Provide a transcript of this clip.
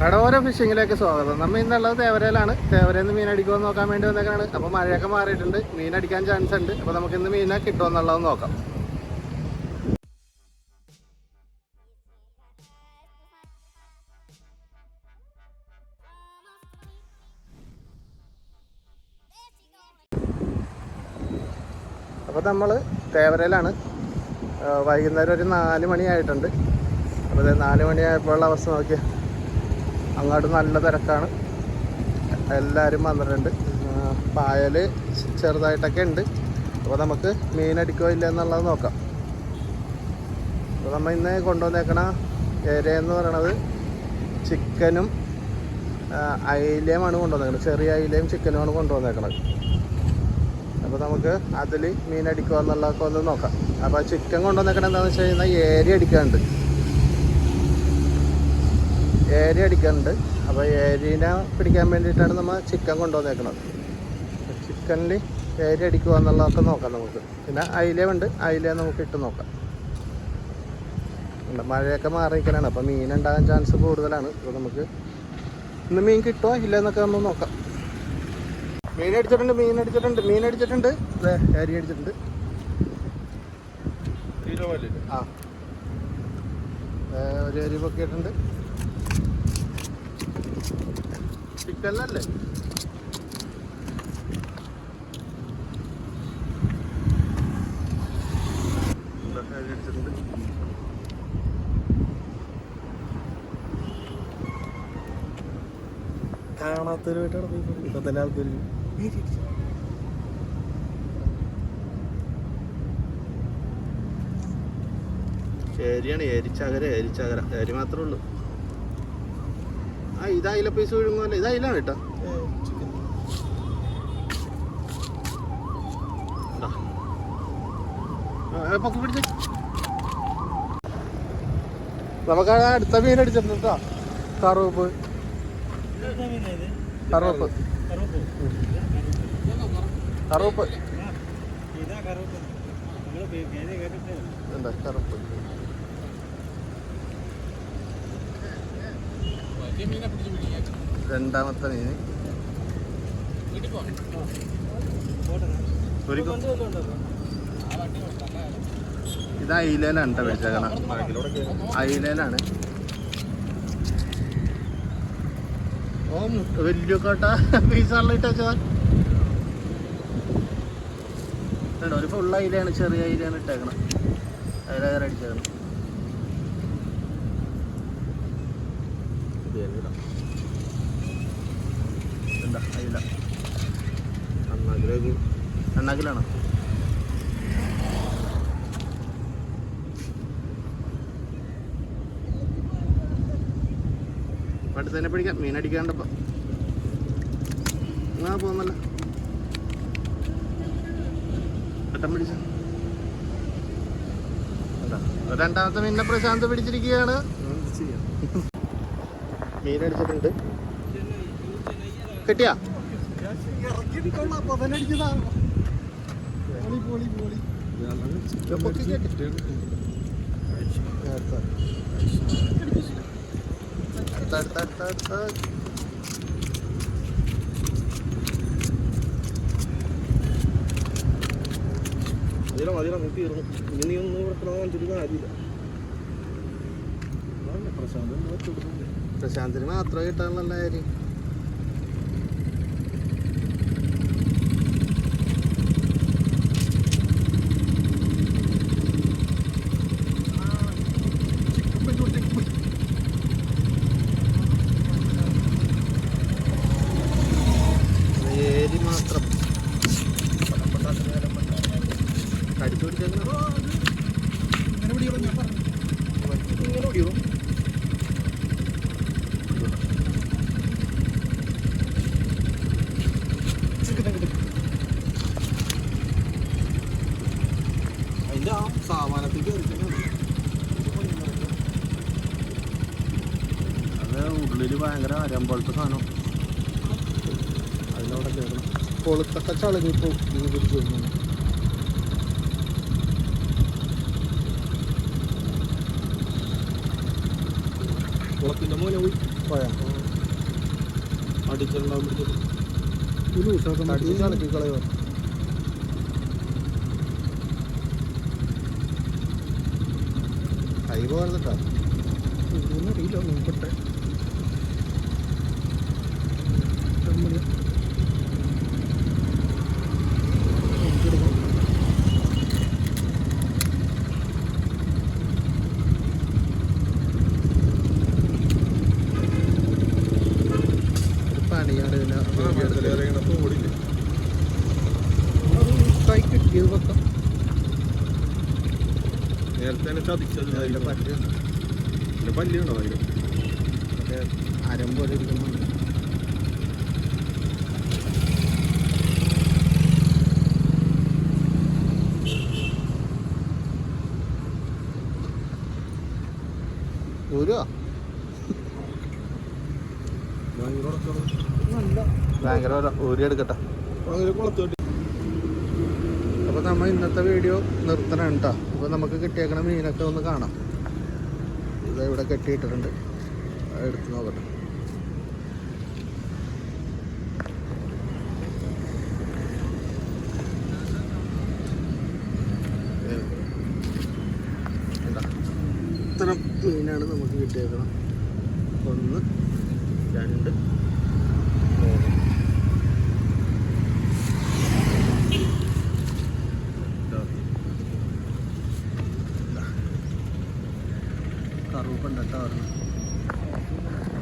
കടവോര ഫിഷിങ്ങിലേക്ക് സ്വാഗതം. നമ്മൾ ഇന്നുള്ളത് തേവരയിലാണ്. തേവരയിൽ മീൻ അടിക്കുമെന്ന് നോക്കാൻ വേണ്ടി വന്നേക്കാണ് അപ്പോൾ മഴയൊക്കെ മാറിയിട്ടുണ്ട്. മീൻ അടിക്കാൻ ചാൻസ് ഉണ്ട്. അപ്പോൾ നമുക്ക് ഇന്ന് മീനെ കിട്ടുമെന്നുള്ളത് നോക്കാം. അപ്പോൾ നമ്മൾ തേവരയിലാണ്. വൈകുന്നേരം ഒരു നാല് മണിയായിട്ടുണ്ട്. അപ്പോൾ നാല് മണിയായപ്പോഴുള്ള അവസ്ഥ നോക്കിയാൽ അങ്ങോട്ട് നല്ല തിരക്കാണ്. എല്ലാവരും വന്നിട്ടുണ്ട്. പായൽ ചെറുതായിട്ടൊക്കെ ഉണ്ട്. അപ്പോൾ നമുക്ക് മീൻ അടിക്കോ ഇല്ല എന്നുള്ളത് നോക്കാം. അപ്പോൾ നമ്മൾ ഇന്ന് കൊണ്ടുവന്നേക്കണ ഏരിയ എന്ന് പറയണത് ചിക്കനും അയിലയുമാണ് കൊണ്ടുവന്നേക്കുന്നത് ചെറിയ അയിലയും ചിക്കനുമാണ് കൊണ്ടുവന്നേക്കണത്. അപ്പോൾ നമുക്ക് അതിൽ മീൻ അടിക്കുക എന്നുള്ളതൊക്കെ ഒന്ന് നോക്കാം. അപ്പോൾ ചിക്കൻ കൊണ്ടുവന്നേക്കണത് എന്താണെന്ന് വെച്ച് കഴിഞ്ഞാൽ ഏരി അടിക്കാനുണ്ട്. ഏരി അടിക്കാറുണ്ട് അപ്പോൾ ഏരിനെ പിടിക്കാൻ വേണ്ടിയിട്ടാണ് നമ്മൾ ചിക്കൻ കൊണ്ടുവന്നേക്കുന്നത് ചിക്കനിൽ ഏരി അടിക്കുക എന്നുള്ളതൊക്കെ നോക്കാം നമുക്ക്. പിന്നെ അയിലയുണ്ട്. അയില നമുക്ക് ഇട്ട് നോക്കാം. ഉണ്ട്. മഴയൊക്കെ മാറിയിരിക്കലാണ് അപ്പോൾ മീൻ ഉണ്ടാകാൻ ചാൻസ് കൂടുതലാണ്. അപ്പോൾ നമുക്ക് ഇന്ന് മീൻ കിട്ടുമോ ഇല്ല എന്നൊക്കെ നമ്മൾ നോക്കാം. മീൻ അടിച്ചിട്ടുണ്ട് മീൻ അടിച്ചിട്ടുണ്ട് മീൻ അടിച്ചിട്ടുണ്ട്. അതെ ഏരി അടിച്ചിട്ടുണ്ട്. ആ. ഒരു അരി പൊക്കിയിട്ടുണ്ട്. ചിക്കനിലല്ലേ പോയി ഇപ്പൊ തന്നെ ആൾക്കാർ ശരിയാണ് എരിച്ചകര എരിച്ചകര എരി മാത്രമേ ഉള്ളൂ. ആ ഇത് അയില പീസ് വിഴുങ്ങുമല്ലോ ഇത് അയിലാണ് കേട്ടോ പൊക്കി പിടിച്ച്. നമുക്ക് അടുത്ത മീൻ അടിച്ചിട്ടുണ്ട് കേട്ടോ. കറുവപ്പ്. കറുവപ്പ്. കറുവപ്പ്. എന്താ കറുപ്പ്? രണ്ടാമത്തെ മീന് ഇത് അയിലേലാണ് കേട്ടോ അയിലേലാണ് അയിലാണ് ഓ മുട്ട വലിയ കോട്ട. പീസാണല്ലോ കേട്ടോ ഒരു ഫുൾ അയിലാണ് ചെറിയ അയിലാണ് ഇട്ടേക്കണം. അയില അടിച്ചേക്കണം എന്താ അയില അണ്ണാക്കിലേക്ക്. അണ്ണാക്കിലാണോ? അടുത്ത് തന്നെ പിടിക്കാം. മീൻ അടിക്കാണ്ടപ്പോ. ആ പോന്നല്ല. പെട്ടെന്ന് പിടിച്ച. രണ്ടാമത്തെ മീനിനെ പ്രശാന്ത് പിടിച്ചിരിക്കുകയാണ്. മീൻ അടിച്ചിട്ടുണ്ട്. കിട്ടിയാ? അടുത്ത അടുത്ത അടുത്ത അടുത്ത മതിയോ മതിയോ നീ തീർന്നു ഇനി ഒന്നും ഇവിടെ കിടന്ന് കാണിച്ചിട്ട് കാര്യമില്ല പ്രശാന്തിന് മാത്രമേ കിട്ടാനുള്ള കാര്യം. മാത്രം. കടിച്ചു പിടിച്ചേക്കണോ? അത് ഉള്ളിൽ ഭയങ്കര അരം പോലത്തെ സാധനം. അതിനവിടെ കയറണം കൊളുത്തൊക്കെ പിടിച്ച് വരുന്നു കുളത്തിന്റെ മോനെ പോയി. പോയാ അടിച്ചിട്ടുണ്ടാകുമ്പോഴത്തേക്കും ഒരു ദിവസം അടിച്ച് ചളക്കി കളയോ കൈ പോകരുതട്ടോ അറിയില്ല നോക്കട്ടെ നമ്മൾ നോക്കിയെടുക്കാം. ഒരു പണിയാണ് ഇതിനെ വീഡിയോ എടുക്കൽ. ഓടില്ലേ അത് കൈ കിട്ടിയത് വെക്കാം നേരത്തെ തന്നെ ചതിച്ചത് അതിന്റെ പല്ല് അതിന്റെ പല്ലുണ്ടോ അതിൽ മറ്റേ അരം പോലെ ഇരിക്കുന്നുണ്ട് ഭയങ്കര ഒരു ഊരി എടുക്കട്ടെ. ഭയങ്കര കുളത്തോട്ട് അപ്പോൾ നമ്മൾ ഇന്നത്തെ വീഡിയോ നിർത്തണം കേട്ടോ അപ്പോൾ നമുക്ക് കിട്ടിയേക്കണ മീനൊക്കെ ഒന്ന് കാണാം. ഇത് ഇവിടെ കെട്ടിയിട്ടിട്ടുണ്ട്. എടുത്ത് നോക്കട്ടെ? ഇത്തരം മീനാണ് നമുക്ക് കിട്ടിയേക്കണം ഒന്ന് രണ്ട് retorno.